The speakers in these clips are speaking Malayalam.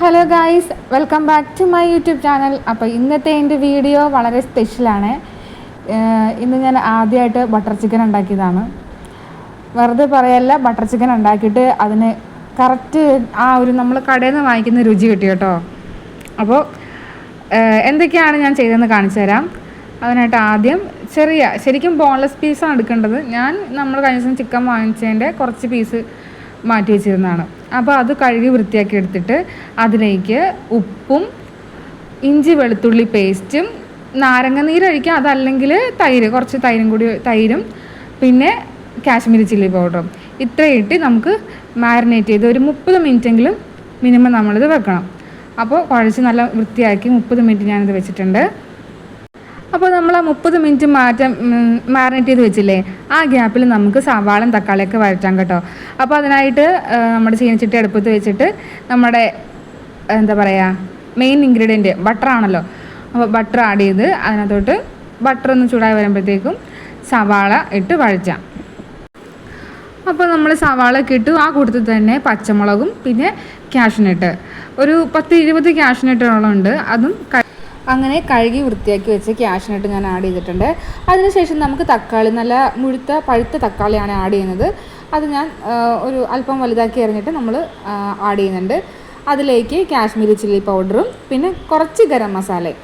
Hello guys welcome back to my YouTube channel അപ്പോൾ ഇന്നത്തെ എന്റെ വീഡിയോ വളരെ സ്പെഷ്യലാണ് ഇന്ന് ഞാൻ ആദ്യമായിട്ട് ബട്ടർ ചിക്കൻ ഉണ്ടാക്കിയതാണ്. വെറുതെ പറയല്ല ബട്ടർ ചിക്കൻ ഉണ്ടാക്കിയിട്ട് അതിന് കറക്റ്റ് ആ ഒരു നമ്മൾ കടയിൽ നിന്ന് വാങ്ങിക്കുന്ന രുചി കിട്ടി കേട്ടോ. അപ്പോൾ എന്തൊക്കെയാണ് ഞാൻ ചെയ്തതെന്ന് കാണിച്ചു തരാം. അതിനായിട്ട് ആദ്യം ചെറിയ ശരിക്കും ബോൺലെസ് പീസാണ് എടുക്കേണ്ടത്. ഞാൻ നമ്മൾ കഴിഞ്ഞ ദിവസം ചിക്കൻ വാങ്ങിച്ചതിന്റെ കുറച്ച് പീസ് മാറ്റി വെച്ചിരുന്നതാണ്. അപ്പോൾ അത് കഴുകി വൃത്തിയാക്കി എടുത്തിട്ട് അതിലേക്ക് ഉപ്പും ഇഞ്ചി വെളുത്തുള്ളി പേസ്റ്റും നാരങ്ങ നീരൊഴിക്കുക അതല്ലെങ്കിൽ തൈര് കുറച്ച് തൈരും കൂടി തൈരും പിന്നെ കാശ്മീരി ചില്ലി പൗഡറും. ഇത്രയും ഇട്ട് നമുക്ക് മാരിനേറ്റ് ചെയ്ത് ഒരു മുപ്പത് എങ്കിലും മിനിമം നമ്മളിത് വെക്കണം. അപ്പോൾ കുഴച്ച് നല്ല വൃത്തിയാക്കി മുപ്പത് മിനിറ്റ് ഞാനിത് വെച്ചിട്ടുണ്ട്. അപ്പോൾ നമ്മൾ ആ മുപ്പത് മിനിറ്റ് മാറ്റം മാറിനേറ്റ് ചെയ്ത് വെച്ചില്ലേ ആ ഗ്യാപ്പിൽ നമുക്ക് സവാളും തക്കാളിയൊക്കെ വരട്ടാം കേട്ടോ. അപ്പോൾ അതിനായിട്ട് നമ്മുടെ ചീനച്ചിട്ടി അടുപ്പത്ത് വെച്ചിട്ട് നമ്മുടെ എന്താ പറയുക മെയിൻ ഇൻഗ്രീഡിയന്റ് ബട്ടറാണല്ലോ അപ്പോൾ ബട്ടർ ആഡ് ചെയ്ത് അതിനകത്തോട്ട് ബട്ടർ ഒന്ന് ചൂടായി വരുമ്പോഴത്തേക്കും സവാള ഇട്ട് വഴച്ചാം അപ്പോൾ നമ്മൾ സവാള ഇട്ടു ആ കൂട്ടത്തിൽ തന്നെ പച്ചമുളകും പിന്നെ ക്യാഷിനിട്ട് ഒരു പത്ത് ഇരുപത് ക്യാഷ്നട്ടോളം ഉണ്ട് അതും അങ്ങനെ കഴുകി വൃത്തിയാക്കി വെച്ച് ക്യാഷിനായിട്ട് ഞാൻ ആഡ് ചെയ്തിട്ടുണ്ട്. അതിനുശേഷം നമുക്ക് തക്കാളി നല്ല മുഴുത്ത പഴുത്ത തക്കാളിയാണ് ആഡ് ചെയ്യുന്നത്. അത് ഞാൻ ഒരു അല്പം വലുതാക്കി എറിഞ്ഞിട്ട് നമ്മൾ ആഡ് ചെയ്യുന്നുണ്ട്. അതിലേക്ക് കാശ്മീരി ചില്ലി പൗഡറും പിന്നെ കുറച്ച് ഗരം മസാലയും.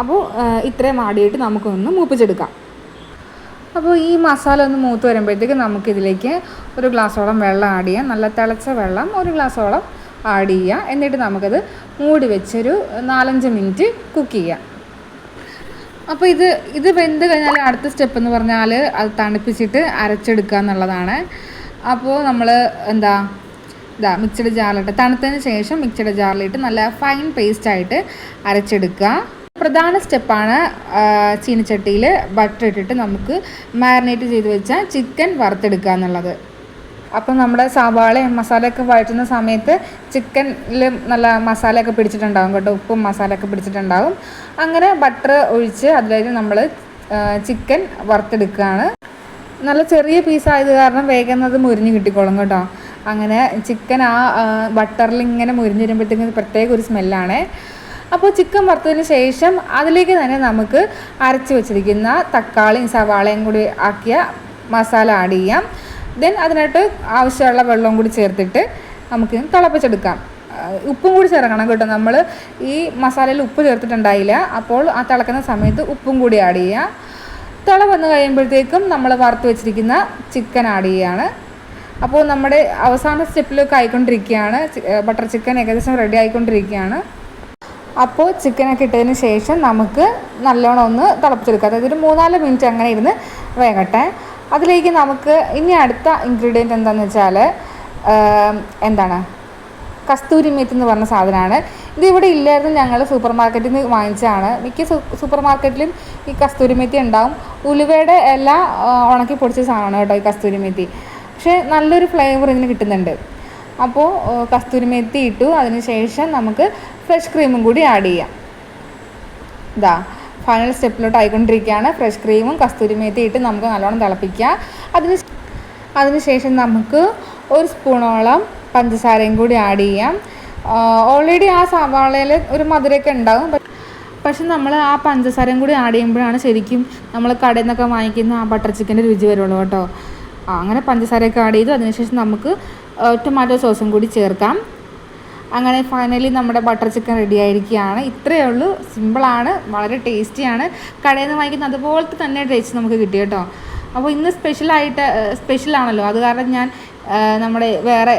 അപ്പോൾ ഇത്രയും ആഡ് ചെയ്തിട്ട് നമുക്കൊന്ന് മൂപ്പിച്ചെടുക്കാം. അപ്പോൾ ഈ മസാല ഒന്ന് മൂത്ത് വരുമ്പോഴത്തേക്ക് നമുക്കിതിലേക്ക് ഒരു ഗ്ലാസ്സോളം വെള്ളം ആഡ് ചെയ്യാം. നല്ല തിളച്ച വെള്ളം ഒരു ഗ്ലാസ്സോളം ആഡ് ചെയ്യുക എന്നിട്ട് നമുക്കത് മൂടി വെച്ചൊരു നാലഞ്ച് മിനിറ്റ് കുക്ക് ചെയ്യാം. അപ്പോൾ ഇത് ഇത് വെന്ത് കഴിഞ്ഞാൽ അടുത്ത സ്റ്റെപ്പ് എന്ന് പറഞ്ഞാൽ അത് തണുപ്പിച്ചിട്ട് അരച്ചെടുക്കുക എന്നുള്ളതാണ്. അപ്പോൾ നമ്മൾ എന്താ ഇതാ മിക്സഡ് ജാറിലിട്ട് തണുത്തതിന് ശേഷം മിക്സഡ് ജാറിലിട്ട് നല്ല ഫൈൻ പേസ്റ്റ് ആയിട്ട് അരച്ചെടുക്കുക. പ്രധാന സ്റ്റെപ്പാണ് ചീനച്ചട്ടിയിൽ ബട്ടർ ഇട്ടിട്ട് നമുക്ക് മാരിനേറ്റ് ചെയ്ത് വെച്ച ചിക്കൻ വറുത്തെടുക്കുക എന്നുള്ളത്. അപ്പം നമ്മുടെ സവാളയും മസാലയൊക്കെ വഴറ്റുന്ന സമയത്ത് ചിക്കനിൽ നല്ല മസാലയൊക്കെ പിടിച്ചിട്ടുണ്ടാകും കേട്ടോ ഉപ്പും മസാലയൊക്കെ പിടിച്ചിട്ടുണ്ടാകും അങ്ങനെ ബട്ടർ ഒഴിച്ച് അതിലേക്ക് നമ്മൾ ചിക്കൻ വറുത്തെടുക്കുകയാണ്. നല്ല ചെറിയ പീസായത് കാരണം വേഗം മുരിഞ്ഞ് കിട്ടിക്കോളും കേട്ടോ. അങ്ങനെ ചിക്കൻ ആ ബട്ടറിൽ ഇങ്ങനെ മുരിഞ്ഞ് വരുമ്പോഴത്തേക്കും പ്രത്യേക ഒരു സ്മെല്ലാണ് അപ്പോൾ ചിക്കൻ വറുത്തതിന് ശേഷം അതിലേക്ക് തന്നെ നമുക്ക് അരച്ച് വെച്ചിരിക്കുന്ന തക്കാളിയും സവാളയും കൂടി ആക്കിയ മസാല ആഡ് ചെയ്യാം. ദെൻ അതിനായിട്ട് ആവശ്യമുള്ള വെള്ളവും കൂടി ചേർത്തിട്ട് നമുക്ക് തിളപ്പിച്ചെടുക്കാം. ഉപ്പും കൂടി ചേർക്കണം കേട്ടോ നമ്മൾ ഈ മസാലയിൽ ഉപ്പ് ചേർത്തിട്ടുണ്ടായില്ല. അപ്പോൾ ആ തിളക്കുന്ന സമയത്ത് ഉപ്പും കൂടി ആഡ് ചെയ്യുക തിള വന്ന് കഴിയുമ്പോഴത്തേക്കും നമ്മൾ വറുത്ത് വെച്ചിരിക്കുന്ന ചിക്കൻ ആഡ് ചെയ്യുകയാണ് അപ്പോൾ നമ്മുടെ അവസാന സ്റ്റെപ്പിലൊക്കെ ആയിക്കൊണ്ടിരിക്കുകയാണ്. ബട്ടർ ചിക്കൻ ഏകദേശം റെഡി ആയിക്കൊണ്ടിരിക്കുകയാണ്. അപ്പോൾ ചിക്കനൊക്കെ ഇട്ടതിന് ശേഷം നമുക്ക് നല്ലോണം ഒന്ന് തിളപ്പിച്ചെടുക്കാം. അതായത് ഒരു മൂന്നാൽ മിനിറ്റ് അങ്ങനെ ഇരുന്ന് വേകട്ടെ. അതിലേക്ക് നമുക്ക് ഇനി അടുത്ത ഇൻഗ്രീഡിയന്റ് എന്താണെന്ന് വെച്ചാൽ എന്താണ്? കസ്തൂരി മേത്ത് എന്ന് പറഞ്ഞ സാധനമാണ്. ഇത് ഇവിടെ ഇല്ലായിരുന്നു. ഞങ്ങൾ സൂപ്പർ മാർക്കറ്റിൽ നിന്ന് വാങ്ങിച്ചതാണ്. മിക്ക സൂപ്പർ മാർക്കറ്റിലും ഈ കസ്തൂരി മേത്തി ഉണ്ടാവും. ഉലുവയുടെ എല്ലാ ഉണക്കി പൊടിച്ച സാധനമാണ് കേട്ടോ ഈ കസ്തൂരി മേത്തി. പക്ഷേ നല്ലൊരു ഫ്ലേവർ ഇതിന് കിട്ടുന്നുണ്ട്. അപ്പോൾ കസ്തൂരി മേത്തി ഇട്ടു. അതിന് ശേഷം നമുക്ക് ഫ്രഷ് ക്രീമും കൂടി ആഡ് ചെയ്യാം. ഇതാ ഫൈനൽ സ്റ്റെപ്പിലോട്ട് ആയിക്കൊണ്ടിരിക്കുകയാണ് ഫ്രഷ് ക്രീമും കസ്തൂരി മേത്തി ഇട്ട് നമുക്ക് നല്ലോണം തിളപ്പിക്കുക അതിന് അതിനുശേഷം നമുക്ക് ഒരു സ്പൂണോളം പഞ്ചസാരയും കൂടി ആഡ് ചെയ്യാം. ഓൾറെഡി ആ സവാളയിൽ ഒരു മധുരമൊക്കെ ഉണ്ടാകും പക്ഷെ നമ്മൾ ആ പഞ്ചസാരയും കൂടി ആഡ് ചെയ്യുമ്പോഴാണ് ശരിക്കും നമ്മൾ കടയിൽ നിന്നൊക്കെ വാങ്ങിക്കുന്ന ആ ബട്ടർ ചിക്കന്റെ രുചി വരുള്ളൂ കേട്ടോ. അങ്ങനെ പഞ്ചസാരയൊക്കെ ആഡ് ചെയ്തു. അതിനുശേഷം നമുക്ക് ടൊമാറ്റോ സോസും കൂടി ചേർക്കാം. അങ്ങനെ ഫൈനലി നമ്മുടെ ബട്ടർ ചിക്കൻ റെഡി ആയിരിക്കുകയാണ്. ഇത്രയേ ഉള്ളൂ. സിമ്പിളാണ് വളരെ ടേസ്റ്റിയാണ് കടയിൽ നിന്ന് വാങ്ങിക്കുന്ന അതുപോലത്തെ തന്നെ ടേസ്റ്റ് നമുക്ക് കിട്ടി കേട്ടോ. അപ്പോൾ ഇന്ന് സ്പെഷ്യലായിട്ട് സ്പെഷ്യലാണല്ലോ അത് കാരണം ഞാൻ നമ്മുടെ വേറെ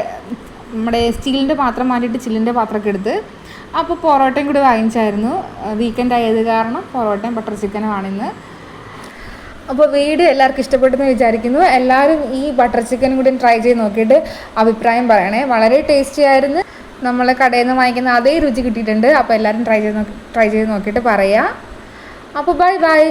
നമ്മുടെ സ്റ്റീലിന്റെ പാത്രം മാറ്റിയിട്ട് ചില്ലിന്റെ പാത്രമൊക്കെ എടുത്ത് അപ്പോൾ പൊറോട്ടയും കൂടി വാങ്ങിച്ചായിരുന്നു. വീക്കെൻഡ് ആയത് കാരണം പൊറോട്ടയും ബട്ടർ ചിക്കനുമാണ് ഇന്ന്. അപ്പോൾ വീഡിയോ എല്ലാവർക്കും ഇഷ്ടപ്പെട്ടെന്ന് വിചാരിക്കുന്നു. എല്ലാവരും ഈ ബട്ടർ ചിക്കൻ കൂടി ട്രൈ ചെയ്ത് നോക്കിയിട്ട് അഭിപ്രായം പറയണേ. വളരെ ടേസ്റ്റി ആയിരുന്നു. നമ്മൾ കടയിൽ നിന്ന് വാങ്ങിക്കുന്ന അതേ രുചി കിട്ടിയിട്ടുണ്ട്. അപ്പോൾ എല്ലാവരും ട്രൈ ചെയ്ത് ട്രൈ ചെയ്ത് നോക്കിയിട്ട് പറയാം. അപ്പോൾ ബൈ ബൈ